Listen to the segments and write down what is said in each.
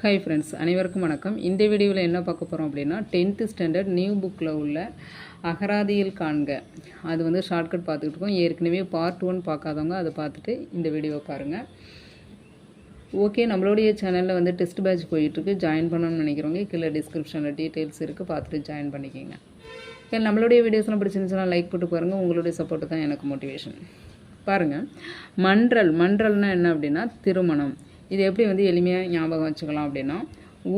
Hi friends அனைவருக்கும் வணக்கம். இந்த வீடியோவில் என்ன பார்க்க போகிறோம் அப்படின்னா டென்த்து ஸ்டாண்டர்ட் நியூ புக்கில் உள்ள அகராதியில் காண்க. அது வந்து ஷார்ட்கட் பார்த்துக்கிட்டு இருக்கோம். ஏற்கனவே பார்ட் ஒன் பார்க்காதவங்க அதை பார்த்துட்டு இந்த வீடியோவை பாருங்கள் ஓகே நம்மளுடைய சேனலில் வந்து டெஸ்ட் பேட்ச் போயிட்டுருக்கு. ஜாயின் பண்ணணும்னு நினைக்கிறவங்க கீழே டிஸ்கிரிப்ஷனில் டீட்டெயில்ஸ் இருக்குது பார்த்துட்டு ஜாயின் பண்ணிக்கோங்க. ஏன்னா நம்மளுடைய வீடியோஸ்லாம் பிடிச்சிருந்துச்சுன்னா லைக் போட்டு பாருங்கள் உங்களுடைய சப்போர்ட்டு தான் எனக்கு மோட்டிவேஷன் பாருங்கள் மன்றல் மன்றல்னால் என்ன அப்படின்னா திருமணம். இது எப்படி வந்து எளிமையாக ஞாபகம் வச்சுக்கலாம் அப்படின்னா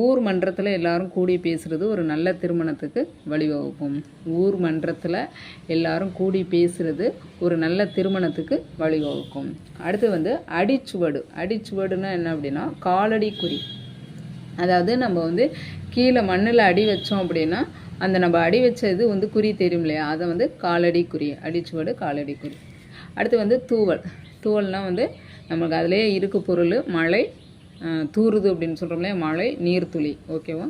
ஊர் மன்றத்தில் எல்லாரும் கூடி பேசுகிறது ஒரு நல்ல திருமணத்துக்கு வழிவகுக்கும். ஊர் மன்றத்தில் எல்லாரும் கூடி பேசுகிறது ஒரு நல்ல திருமணத்துக்கு வழிவகுக்கும். அடுத்து வந்து அடிச்சுவடு. அடிச்சுவடுன்னா என்ன அப்படின்னா காலடி குறி. அதாவது நம்ம வந்து கீழே மண்ணில் அடி வச்சோம் அப்படின்னா அந்த நம்ம அடி வச்ச இது வந்து குறி தெரியும் இல்லையா? அதை வந்து காலடி குறி அடிச்சுவடு காலடி குறி. அடுத்து வந்து தூவல். தூவல்னால் வந்து நமக்கு அதிலே இருக்க பொருள் மழை அஹ், தூறுது அப்படின்னு சொல்கிறோம்ல இல்லையா? மழை நீர்த்துளி ஓகேவா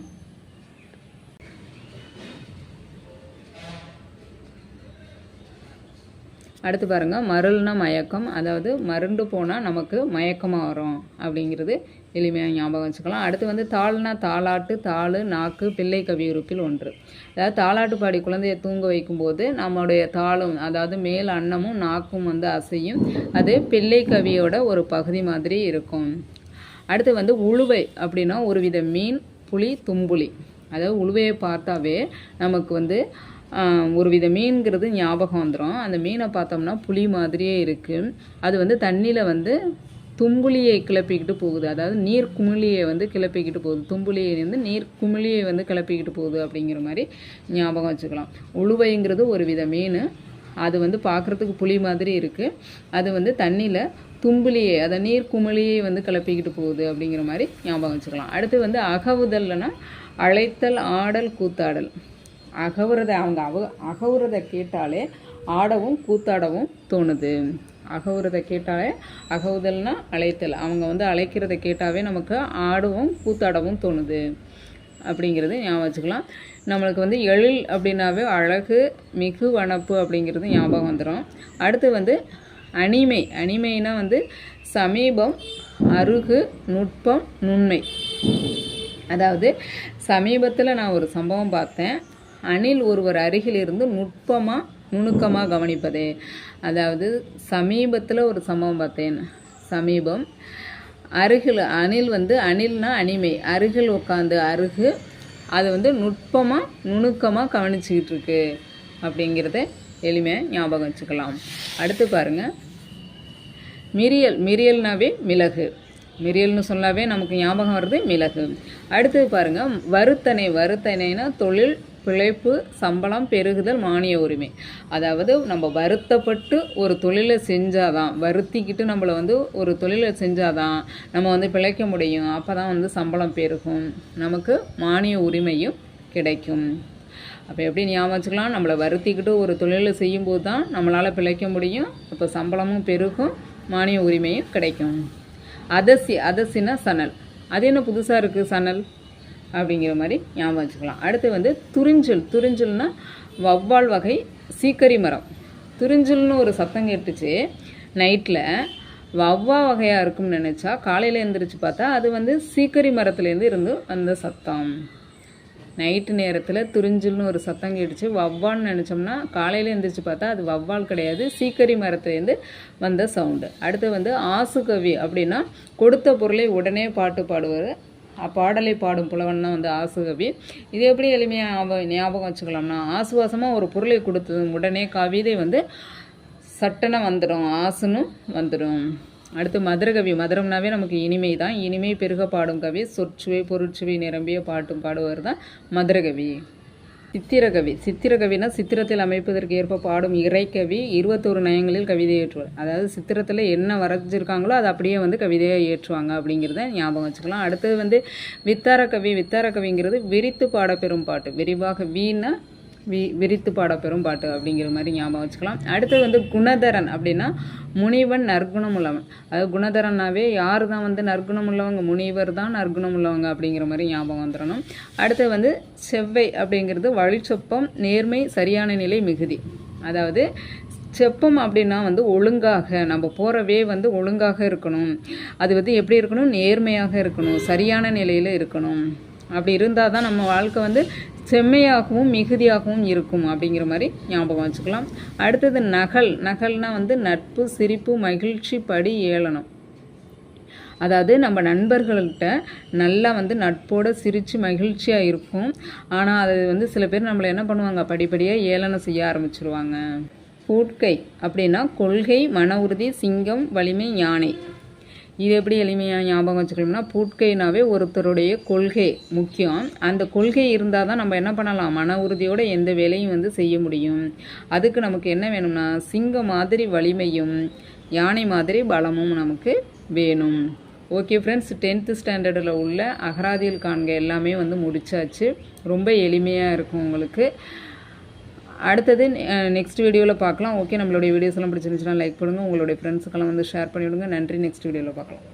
அடுத்து பாருங்கள் மருள்னா மயக்கம். அதாவது மருண்டு போனால் நமக்கு மயக்கமாக வரும் அப்படிங்கிறது எளிமையாக ஞாபகம் வச்சுக்கலாம். அடுத்து வந்து தாள்னா தாளாட்டு தாள் நாக்கு பிள்ளை கவியுறுப்பில் ஒன்று. அதாவது தாளாட்டு பாடி குழந்தையை தூங்க வைக்கும்போது நம்மளுடைய தாளும் அதாவது மேல் அன்னமும் நாக்கும் வந்து அசையும். அது பிள்ளை கவியோட ஒரு பகுதி மாதிரி இருக்கும். அடுத்து வந்து உழுவை அப்படின்னா ஒரு வித மீன் புளி தும்புளி அதாவது உழுவையை பார்த்தாவே நமக்கு வந்து ஆஹ், ஒரு வித மீன்கிறது ஞாபகம் வந்துடும் அந்த மீனை பார்த்தோம்னா புளி மாதிரியே இருக்குது அது வந்து தண்ணியில் வந்து தும்புலியை கிளப்பிக்கிட்டு போகுது. அதாவது நீர் குமிழியை வந்து கிளப்பிக்கிட்டு போகுது. தும்புலியை வந்து நீர் குமிழியை வந்து கிளப்பிக்கிட்டு போகுது அப்படிங்கிற மாதிரி ஞாபகம் வச்சுக்கலாம். உழுவைங்கிறது ஒரு வித மீன். அது வந்து பார்க்குறதுக்கு புளி மாதிரி இருக்குது அது வந்து தண்ணியில் தும்புலியை அதை நீர் குமிழியை வந்து கிளப்பிக்கிட்டு போகுது அப்படிங்கிற மாதிரி ஞாபகம் வச்சுக்கலாம். அடுத்து வந்து அகவுதல்னா அழைத்தல் ஆடல் கூத்தாடல். அகவுறதை அவங்க அவ அகவுறதை கேட்டாலே ஆடவும் கூத்தாடவும் தோணுது. அகவுறதை கேட்டாலே அகவுதல்னா அழைத்தல். அவங்க வந்து அழைக்கிறத கேட்டாவே நமக்கு ஆடவும் கூத்தாடவும் தோணுது. அப்படிங்கிறது ஞாபகம் வச்சுக்கலாம். நம்மளுக்கு வந்து எழில் அப்படின்னாவே அழகு மிகு வனப்பு அப்படிங்கிறது ஞாபகம் வந்துடும் அடுத்து வந்து அனிமை அனிமைனா வந்து சமீபம் அருகு நுட்பம் நுண்மை. அதாவது சமீபத்தில் நான் ஒரு சம்பவம் பார்த்தேன். அணில் ஒருவர் அருகில் இருந்து நுட்பமாக நுணுக்கமாக கவனிப்பது. அதாவது சமீபத்தில் ஒரு சம்பவம் பார்த்தேன். சமீபம். அருகில் அணில் வந்து அணில்னா அனிமை அருகில் உட்காந்து அருகு அது வந்து நுட்பமாக நுணுக்கமாக கவனிச்சிக்கிட்டு இருக்கு அப்படிங்கிறத எளிமையாக ஞாபகம் வச்சுக்கலாம். அடுத்து பாருங்கள் மிரியல். மிரியல்னாவே மிளகு. மிரியல்னு சொன்னாவே நமக்கு ஞாபகம் வருது மிளகு. அடுத்தது பாருங்க. வருத்தனை. வருத்தனைனா தொழில் பிழைப்பு சம்பளம் பெருகுதல் மானிய உரிமை. அதாவது நம்ம வருத்தப்பட்டு ஒரு தொழிலை செஞ்சாதான் வருத்திக்கிட்டு நம்மளை வந்து ஒரு தொழிலை செஞ்சாதான் நம்ம வந்து பிழைக்க முடியும். அப்போ தான் வந்து சம்பளம் பெருகும். நமக்கு மானிய உரிமையும் கிடைக்கும். அப்போ எப்படி ஞாபகம் வச்சுக்கலாம்? நம்மளை வருத்திக்கிட்டு ஒரு தொழிலை செய்யும்போது தான் நம்மளால் பிழைக்க முடியும். அப்போ சம்பளமும் பெருகும் மானிய உரிமையும் கிடைக்கும். அதசி அதசினா சணல். அது என்ன புதுசாக இருக்குது சணல்? அப்படிங்கிற மாதிரி ஞாபகம் வச்சுக்கலாம். அடுத்து வந்து துறிஞ்சல் துறிஞ்சல்னால் வவ்வால் வகை சீக்கரி மரம். துறிஞ்சல்னு ஒரு சத்தம் கேட்டுச்சு. நைட்டில் வவ்வா வகையாக இருக்கும்னு நினச்சா காலையில் எழுந்திரிச்சு பார்த்தா அது வந்து சீக்கரி மரத்துலேருந்து இருந்து வந்த சத்தம். நைட்டு நேரத்தில் துறிஞ்சில்னு ஒரு சத்தம் கேட்டுச்சு. வவ்வால்னு நினச்சோம்னா காலையில் எழுந்திரிச்சு பார்த்தா அது வவ்வால் கிடையாது. சீக்கரி மரத்துலேருந்து வந்த சவுண்டு. அடுத்து வந்து ஆசுகவி அப்படின்னா கொடுத்த பொருளை உடனே பாட்டு பாடுவார். பாடலை பாடும் புலவன் தான் வந்து ஆசுகவி இது எப்படி எளிமையாக ஞாபகம் ஞாபகம் வச்சுக்கலாம்னா ஆசுவாசமாக ஒரு பொருளை கொடுத்தது உடனே கவிதை வந்து சட்டன வந்துடும் ஆசுனும் வந்துடும். அடுத்து மதுரகவி மதுரம்னாவே நமக்கு இனிமை தான். இனிமை பெருக பாடும் கவி. சொற்சுவை பொருட்சுவை நிரம்பிய பாட்டும் பாடுவார் தான் மதுரகவி சித்திரகவி. சித்திரகவினா சித்திரத்தில் அமைப்பதற்கு ஏற்ப பாடும் இறைக்கவி இருபத்தோரு நயங்களில் கவிதை ஏற்றுவார். அதாவது சித்திரத்தில் என்ன வரைஞ்சிருக்காங்களோ அதை அப்படியே வந்து கவிதையாக ஏற்றுவாங்க அப்படிங்கிறத ஞாபகம் வச்சுக்கலாம். அடுத்தது வந்து வித்தார கவி வித்தார கவிங்கிறது விரித்து பாடப்பெறும் பாட்டு. விரிவாக வீணா வி விரித்து பாடப்பெறும் பாட்டு அப்படிங்கிற மாதிரி ஞாபகம் வச்சுக்கலாம். அடுத்தது வந்து குணதரன் அப்படின்னா முனிவன் நற்குணம் உள்ளவன் அதாவது குணதரன்னாவே யார் தான் வந்து நற்குணம் உள்ளவங்க முனிவர் தான் நற்குணம் உள்ளவங்க அப்படிங்கிற மாதிரி ஞாபகம் வந்துடணும். அடுத்தது வந்து செவ்வை அப்படிங்கிறது வழிச்சொப்பம் நேர்மை சரியான நிலை மிகுதி. அதாவது செப்பம் அப்படின்னா வந்து ஒழுங்காக நம்ம போகிறவே வந்து ஒழுங்காக இருக்கணும். அது வந்து எப்படி இருக்கணும்? நேர்மையாக இருக்கணும் சரியான நிலையில் இருக்கணும். அப்படி இருந்தால் தான் நம்ம வாழ்க்கை வந்து செம்மையாகவும் மிகுதியாகவும் இருக்கும் அப்படிங்கிற மாதிரி ஞாபகம் வச்சுக்கலாம். அடுத்தது நகல். நகல்னா வந்து நட்பு சிரிப்பு மகிழ்ச்சி படி ஏளனம். அதாவது நம்ம நண்பர்கள்கிட்ட நல்லா வந்து நட்போட சிரித்து மகிழ்ச்சியாக இருக்கும். ஆனால் அது வந்து சில பேர் நம்மளை என்ன பண்ணுவாங்க? படிப்படியாக ஏளனம் செய்ய ஆரம்பிச்சிருவாங்க. கூட்கை அப்படின்னா கொள்கை மன உறுதி சிங்கம் வலிமை யானை. இது எப்படி எளிமையாக ஞாபகம் வச்சுக்கணும்னா பூட்கைனாவே ஒருத்தருடைய கொள்கை முக்கியம். அந்த கொள்கை இருந்தால் தான் நம்ம என்ன பண்ணலாம்? மன உறுதியோடு எந்த வேலையும் வந்து செய்ய முடியும். அதுக்கு நமக்கு என்ன வேணும்னா சிங்கம் மாதிரி வலிமையும் யானை மாதிரி பலமும் நமக்கு வேணும். ஓகே ஃப்ரெண்ட்ஸ் டென்த்து ஸ்டாண்டர்டில் உள்ள அகராதியில் காண்க எல்லாமே வந்து முடிச்சாச்சு. ரொம்ப எளிமையாக இருக்கும் உங்களுக்கு. அடுத்தது நெக்ஸ்ட் வீடியோவில் பார்க்கலாம். ஓகே நம்மளுடைய வீடியோஸ் எல்லாம் பிடிச்சிருந்துச்சுன்னா லைக் பண்ணுங்கள் உங்களுடைய ஃப்ரெண்ட்ஸுக்கெல்லாம் வந்து ஷேர் பண்ணிவிடுங்க. நன்றி நெக்ஸ்ட் வீடியோவில் பார்க்கலாம்.